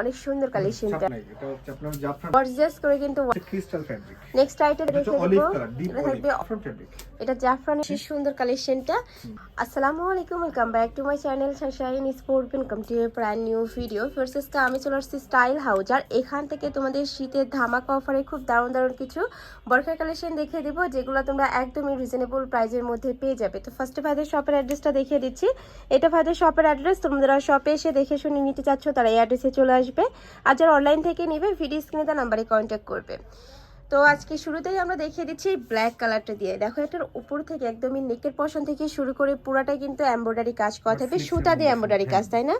অনেক সুন্দর কালেকশনটা জাফরান গর্জিয়াস করে কিন্তু ক্রিস্টাল ফ্যাব্রিক নেক্সট আইটেম দেখে অলিভ কালার ডিপ এটা জাফরান ফ্যাব্রিক এটা জাফরানের সেই সুন্দর কালেকশনটা আসসালামু আলাইকুম welcome back to my channel শাশাইন sport welcome to a brand new video ফার্স্টে আমি চলে আসছি স্টাইল হাউজ আর এখান থেকে তোমাদের শীতের ধামাকা অফারে খুব দারুণ দারুণ কিছু বরকার কালেকশন দেখিয়ে দেবো যেগুলো তোমরা একদমই রিজনেবল প্রাইজের মধ্যে পেয়ে যাবে। তো ফার্স্টে ভাইদের শপের অ্যাড্রেসটা দেখিয়ে দিচ্ছি। এটা ভাইদের শপের অ্যাড্রেস তোমরা শপে এসে দেখে শুনে নিতে চাচ্ছ তারা এই অ্যাড্রেসে চলে আসবে। আর যারা অনলাইন থেকে নেবে ভিডিও স্ক্রিনে তার নাম্বারে কন্ট্যাক্ট করবে। তো আজকে শুরুতেই আমরা দেখিয়ে দিচ্ছি ব্ল্যাক কালারটা দিয়ে। দেখো এটার উপর থেকে একদমই নেকের পশন থেকে শুরু করে পুরাটাই কিন্তু এমব্রয়ডারি কাজ করা থাকবে। সুতা দিয়ে মধ্যে, এমব্রয়ডারি কাজ তাই না?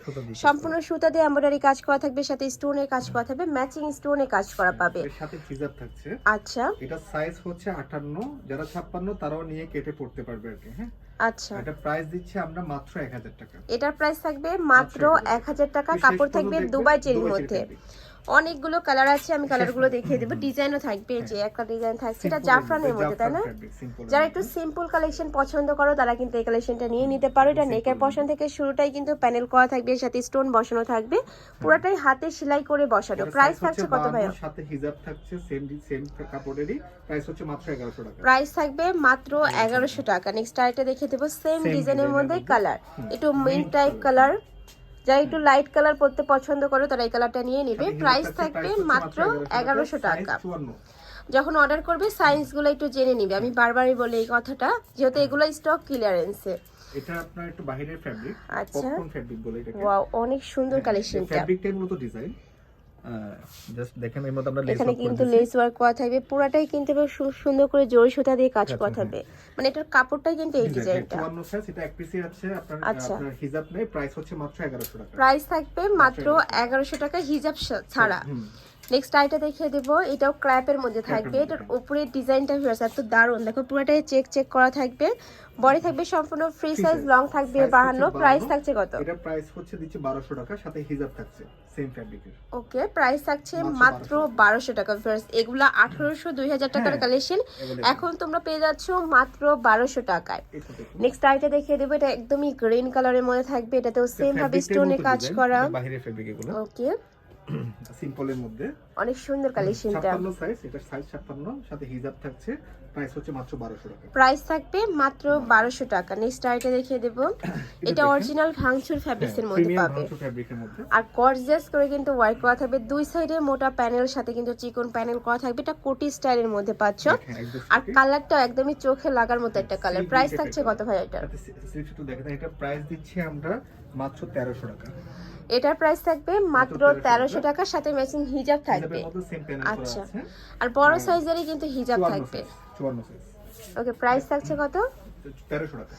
সম্পূর্ণ সুতা দিয়ে এমব্রয়ডারি কাজ করা থাকবে সাথে স্টোনের কাজ করা থাকবে ম্যাচিং স্টোনে কাজ করা পাবে। এর সাথে হিজাব থাকছে। আচ্ছা। এটা সাইজ হচ্ছে 58 যারা 56 তারাও নিয়ে কেটে পড়তে পারবে আর কি হ্যাঁ? আচ্ছা। এটা প্রাইস দিচ্ছি আমরা মাত্র 1000 টাকা। এটার প্রাইস থাকবে মাত্র এক হাজার টাকা। কাপড় থাকবে দুবাই চেরির মধ্যে। অনেকগুলো কালার আছে আমি কালারগুলো দেখিয়ে দেবো। ডিজাইনও থাকবে যে একটা ডিজাইন থাকছে এটা জাফরানের মধ্যে তাই না? যারা একটু সিম্পল কালেকশন পছন্দ করো তারা কিন্তু এই কালেকশনটা নিয়ে নিতে পারো। এটা নেকের পশন থেকে শুরুটাই কিন্তু প্যানেল করা থাকবে এর সাথে স্টোন বসানো থাকবে। পুরোটাই হাতে সেলাই করে বসানো। প্রাইস থাকছে কত ভাই 52, সাথে হিজাব থাকছে সেম সেম কাপড়েরই। প্রাইস হচ্ছে মাত্র 1100 টাকা। প্রাইস থাকবে মাত্র এগারোশো টাকা। নেক্সট আরেকটা দেখে দেবো সেম ডিজাইনের মধ্যে মধ্যে। কালার একটু মিন্ট টাইপ কালার যারা একটু লাইট কালার পরতে পছন্দ করো তারা এই কালারটা নিয়ে নেবে। প্রাইস থাকবে মাত্র এগারোশো টাকা যখন অর্ডার করবে সাইন্সগুলো একটু জেনে নিবে। আমি বারবারই বলি এই কথাটা যেহেতু এগুলো স্টক ক্লিয়ারেন্সে এটা আপনার একটু বাহিরের ফ্যাব্রিক আচ্ছা। পপকর্ন ফ্যাব্রিক বলে এটাকে। ওয়াও অনেক সুন্দর কালেকশনটা ফ্যাব্রিকটাই মূলত ডিজাইন জাস্ট দেখেন এর মধ্যে আমরা লেস এখানে কিন্তু লেস ওয়ার্ক করা থাকবে পুরাটাই কিন্তু সুন্দর করে জরি সুতা দিয়ে কাজ করা থাকবে মানে এটার কাপড়টাই কিন্তু এই ডিজাইনটা। 54 সাইজ এটা এক পিসই আছে আপনার আচ্ছা। আপনার হিজাব নেই প্রাইস হচ্ছে মাত্র 1100 টাকা। প্রাইস থাকবে মাত্র এগারোশো টাকা। হিজাব ছাড়া। হুম। নেক্সট আইটা দেখিয়ে দেবো। এটাও ক্র্যাপের মধ্যে থাকবে। এটার উপরের ডিজাইনটা ভিউয়ার্স এত দারুণ। দেখো পুরোটাই চেক চেক করা থাকবে। বডি থাকবে সম্পূর্ণ ফ্রি সাইজ লং থাকবে Size হচ্ছে বাহান্ন। প্রাইস থাকছে কত? এটা প্রাইস হচ্ছে দিচ্ছি 1200 টাকা সাথে হিজাব থাকছে সেম ফ্যাব্রিকের ওকে প্রাইস থাকছে মাত্র মাত্র বারোশো টাকা। ভিউয়ার্স এগুলা আঠারোশো দুই হাজার টাকার হ্যাঁ, কালেকশন এখন তোমরা পেয়ে যাচ্ছ মাত্র বারোশো টাকায়। নেক্সট আইটা দেখিয়ে দেবো। এটা একদমই গ্রিন কালারের মধ্যে থাকবে। এটাতেও সেম ভাবে স্টোনে কাজ করা। বাহিরের ফ্যাব্রিক এগুলো। ওকে সিম্পলের মধ্যে। অনেক সুন্দর কালেকশনটা 56 সাইজ এটা সাইজ 56 সাথে হিজাব থাকছে। প্রাইস হচ্ছে মাত্র 1200 টাকা। প্রাইস থাকবে মাত্র বারোশো টাকা। নেক্সট আইটা দেখিয়ে দেবো। এটা অরিজিনাল ভাঙচুর ফ্যাব্রিক্স এর মধ্যে পাবে। আর গর্জিয়াস করে কিন্তু ওয়ার্ক করা থাকবে। দুই সাইডে মোটা প্যানেল সাথে কিন্তু চিকন প্যানেল করা থাকবে। এটা কোটি স্টাইলের মধ্যে পাচ্ছ। আর কালারটা একদমই চোখে লাগার মতো একটা কালার প্রাইস থাকছে কত ভাই এটা? এটা প্রাইস দিচ্ছি আমরা মাত্র 1300 টাকা। এটার প্রাইস থাকবে মাত্র মাত্র 1300 তেরোশো টাকার সাথে ম্যাচিং হিজাব থাকবে। করা আচ্ছা। আর বড় হ্যাঁ। সাইজেরই কিন্তু হিজাব থাকবে। size, 54 সাইজ ওকে প্রাইস থাকছে কত? 1300 টাকা।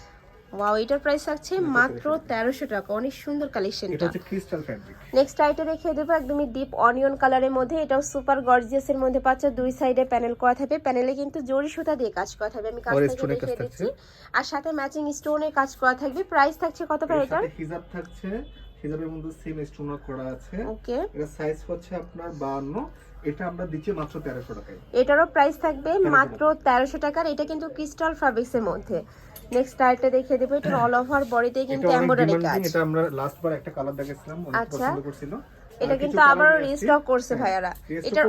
ওয়াও এটার প্রাইস থাকছে মাত্র তেরোশো টাকা। অনেক সুন্দর এটা কালেকশনটা হচ্ছে ক্রিস্টাল ফ্যাব্রিক নেক্সট আইটা দেখিয়ে দেবো একদমই ডিপ অনিয়ন কালারের মধ্যে। এটাও সুপার গর্জিয়াস এর মধ্যে পাচ্ছ। দুই সাইডে প্যানেল করা থাকবে। প্যানেলে কিন্তু জরি সুতা দিয়ে কাজ করা থাকবে। আমি কাজ থেকে দেখিয়ে দিচ্ছি। আর সাথে ম্যাচিং স্টোনের কাজ করা থাকবে। প্রাইস থাকছে কত এর এটার? হিজাব থাকছে হিজাবের মধ্যে সেম স্টোন করা আছে। ওকে এটা সাইজ হচ্ছে আপনার 52 এটা আমরা দিচ্ছি মাত্র 1300 টাকায়। এটারও প্রাইস থাকবে মাত্র 1300 টাকার। এটা কিন্তু ক্রিস্টাল ফ্যাব্রিক্সের মধ্যে। নেক্সট আইটা দেখিয়ে দেব। এটা অল ওভার বডিতে কিন্তু এমব্রয়ডারি কাজ। এটা আমরা লাস্ট বার একটা কালার দেখাছিলাম অনেক আচ্ছা। পছন্দ করছিল। এটা কিন্তু আবারও রিস্টক করছে হ্যাঁ, ভাইয়ারা। এটার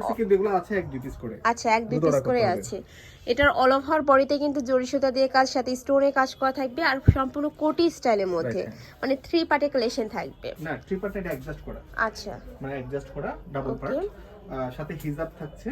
আছে এক দুই পিস করে। আচ্ছা এক দুই পিস করে আছে। এটার অল ওভার বডিতে কিন্তু জরি সুতা দিয়ে কাজ সাথে স্টোনে কাজ করা থাকবে আর সম্পূর্ণ কোটি স্টাইলের মধ্যে। মানে থ্রি পার্টে কালেকশন থাকবে। না থ্রি পার্ট এটা অ্যাডজাস্ট করা। আচ্ছা। মানে অ্যাডজাস্ট করা ডাবল পার্ট সাথে হিজাব থাকছে।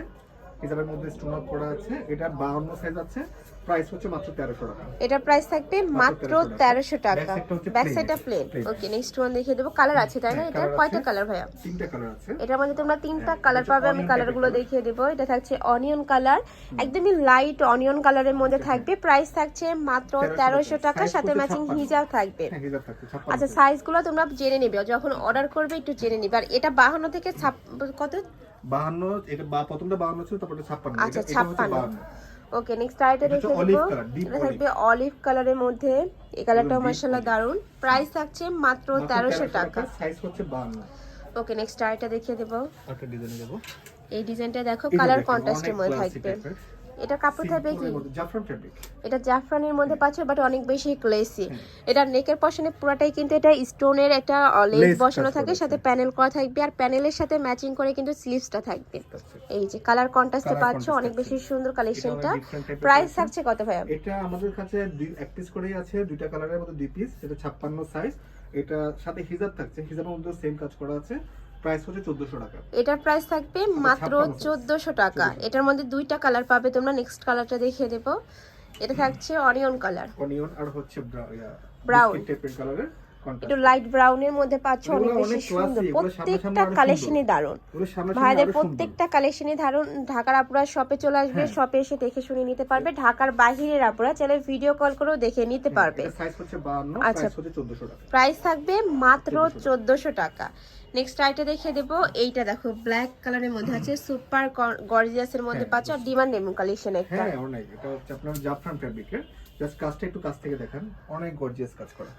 হিজাবের মধ্যে স্টোন করা আছে। এটা 52 সাইজ আছে। প্রাইস হচ্ছে মাত্র 1300 টাকা। এটার প্রাইস থাকবে মাত্র 1300 তেরোশো টাকা। ব্যাক সাইডটা প্লেন ওকে নেক্সট ওয়ান দেখিয়ে দেবো। কালার আছে তাই না? হ্যাঁ, এটার কয়টা কালার ভাইয়া? তিনটা কালার আছে। এটার মধ্যে তোমরা তিনটা হ্যাঁ, কালার পাবে আমি কালারগুলো দেখিয়ে দেবো। এটা থাকছে অনিয়ন কালার একদমই লাইট অনিয়ন কালারের মধ্যে থাকবে। প্রাইস থাকছে মাত্র 1300 তেরোশো টাকা সাথে ম্যাচিং 56 হিজাব থাকবে। হ্যাঁ হিজাব থাকছে 56 আচ্ছা সাইজগুলো তোমরা জেনে নেবে। যখন অর্ডার করবে একটু জেনে নিবে। আর এটা বাহান্ন থেকে ছাপ- কত? 52 এটা প্রথমটা 52 ছিল তারপরে 56 আচ্ছা, এটা- এটা 56 52 ওকে নেক্সট আইটা দেখে দেবো এটা থাকবে অলিভ কালারের মধ্যে এই কালারটাও মার্শাল্লাহ দারুণ প্রাইস থাকছে মাত্র তেরোশো টাকা সাইজ হচ্ছে 52 ওকে নেক্সট আইটা দেখিয়ে দেবো। একটা ডিজাইন দেবো। এই ডিজাইনটা দেখো কালার কন্ট্রাস্টের মধ্যে থাকবে। এটা কাপড় থাকবে কি? জাফরান ফেব্রিক এটা জাফরানের মধ্যে পাচ্ছ বাট অনেক বেশি ক্লেসি এটা নেকের পশনে পুরাটাই কিন্তু এটা স্টোনের একটা লেস বসানো থাকে সাথে প্যানেল করা থাকবে আর প্যানেলের সাথে ম্যাচিং করে কিন্তু স্লিভসটা থাকবে। এই যে কালার কন্ট্রাস্টে পাচ্ছ অনেক বেশি সুন্দর কালেকশনটা প্রাইস থাকছে কত ভাইয়া এটা আমাদের কাছে এক পিস করেই আছে দুইটা কালারের মধ্যে দুই পিস এটা ছাপ্পান্ন সাইজ এটা সাথে হিজাব থাকছে হিজাবের মধ্যে সেম কাজ করা আছে। প্রাইস হচ্ছে 1400 টাকা। এটার প্রাইস থাকবে মাত্র 1400 টাকা। এটার মধ্যে দুইটা কালার পাবে তোমরা নেক্সট কালারটা দেখিয়ে দেবো। এটা থাকছে অনিয়ন কালার অনিয়ন আর হচ্ছে ব্রাউন কালারের একটু লাইট ব্রাউনের মধ্যে পাচ্ছ অনেক বেশি সুন্দর। প্রত্যেকটা কালেকশনই দারুণ। ভাইদের প্রত্যেকটা কালেকশনই ধারণ ঢাকার আপুরা শপে চলে আসবে হ্যাঁ। শপে এসে দেখে শুনে নিতে পারবে। ঢাকার বাহিরের আপুরা চাইলে ভিডিও কল করেও দেখে নিতে পারবে। হচ্ছে 52 আচ্ছা। প্রাইস হচ্ছে 1400 টাকা। প্রাইস থাকবে মাত্র 1400 চোদ্দশো টাকা। নেক্সট আইটা দেখে দেবো। এইটা দেখো ব্ল্যাক কালারের মধ্যে আছে সুপার গর্জিয়াসের মধ্যে হ্যাঁ, পাচ্ছ আর ডিমান্ড এমন কালেকশন একটা। হ্যাঁ অনেক। এটা হচ্ছে আপনার জাফরান ফেব্রিকের জাস্ট কাজটা একটু কাছ থেকে দেখেন। অনেক গর্জিয়াস কাজ করা।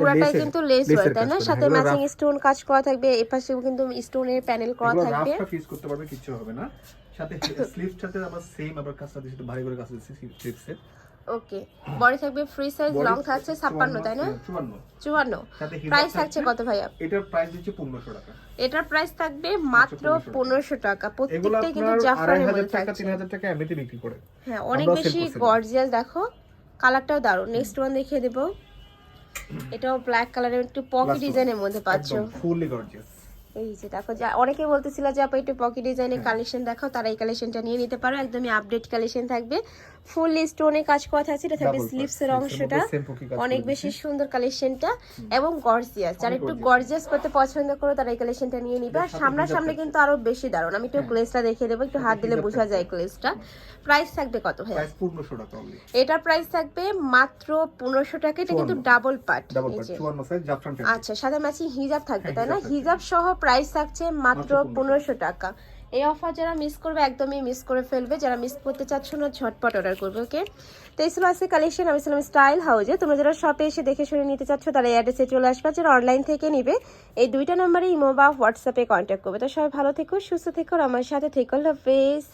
পুরাটাই কিন্তু লেস ওয়ার্ক তাই না? সাথে ম্যাচিং স্টোন কাজ করা থাকবে এপাশেও কিন্তু স্টোনের প্যানেল করা থাকবে। রাফটা ফিস করতে পারবে কিছু হবে না। সাথে স্লিভসটাতে আবার সেম আবার কাজটা দিয়েছে ভারী করে কাজ দিয়েছে স্লিভসে ওকে বডি থাকবে ফ্রি সাইজ লং থাকছে ছাপ্পান্ন তাই না? 54 চুয়ান্ন। সাথে হিজাব প্রাইস থাকছে কত ভাইয়া? এটার প্রাইস দিচ্ছে 1500 টাকা। এটার প্রাইস থাকবে মাত্র 1500 পনেরোশো টাকা। এগুলো প্রত্যেকটাই কিন্তু জাফরানের মধ্যে থাকছে। 3000 টাকা এমনিতে বিক্রি করে। হ্যাঁ অনেক বেশি। গর্জিয়াস দেখো কালারটাও দারুণ। নেক্সট ওয়ান দেখিয়ে দেবো। এটাও ব্ল্যাক কালারের একটু পকি ডিজাইনের মধ্যে পাচ্ছো। ফুললি গর্জিয়াস এই যে দেখো যা অনেকে বলতেছিল যে আপা একটু পকি ডিজাইনের কালেকশন দেখাও তারা এই কালেকশনটা নিয়ে নিতে পারো একদমই আপডেট কালেকশন থাকবে। ফুল স্টোনে কাজ করা থাকছে এটা থাকবে এর অংশটা। অনেক বেশি সুন্দর কালেকশনটা এবং গর্জিয়াস যারা একটু গর্জিয়াস করতে পছন্দ করো তারা এই কালেকশনটা নিয়ে নিবে। আর সামনাসামনি কিন্তু আরও বেশি দারুণ। আমি একটু হ্যাঁ। গ্লেসটা দেখিয়ে দেবো একটু হাত দিলে বোঝা যায় গ্লেসটা প্রাইস থাকবে কত ভাইয়া? প্রাইস 1500 টাকা অনলি এটার প্রাইস থাকবে মাত্র পনেরোশো টাকা। এটা কিন্তু double part double part 54 size জাফরান ফেব্রিক আচ্ছা সাথে ম্যাচিং হিজাব থাকবে হ্যাঁ, তাই না? হিজাব সহ প্রাইস থাকছে মাত্র পনেরোশো টাকা। এই অফার যারা মিস করবে, একদমই মিস করে ফেলবে। যারা মিস করতে চাচ্ছ না, ঝটপট অর্ডার করবে ওকে তো এই ছিল আজকে কালেকশন আমি ছিলাম স্টাইল হাউজে তোমরা যারা শপে এসে দেখে শুনে নিতে চাচ্ছ, তারা এই অ্যাড্রেসে চলে আসবে। যারা অনলাইন থেকে নিবে, এই দুইটা নম্বরে ইমো বা হোয়াটসঅ্যাপে কন্ট্যাক্ট করবে। তো সবাই ভালো থেকো, সুস্থ থেকো আমার সাথে থেকো হাফেজ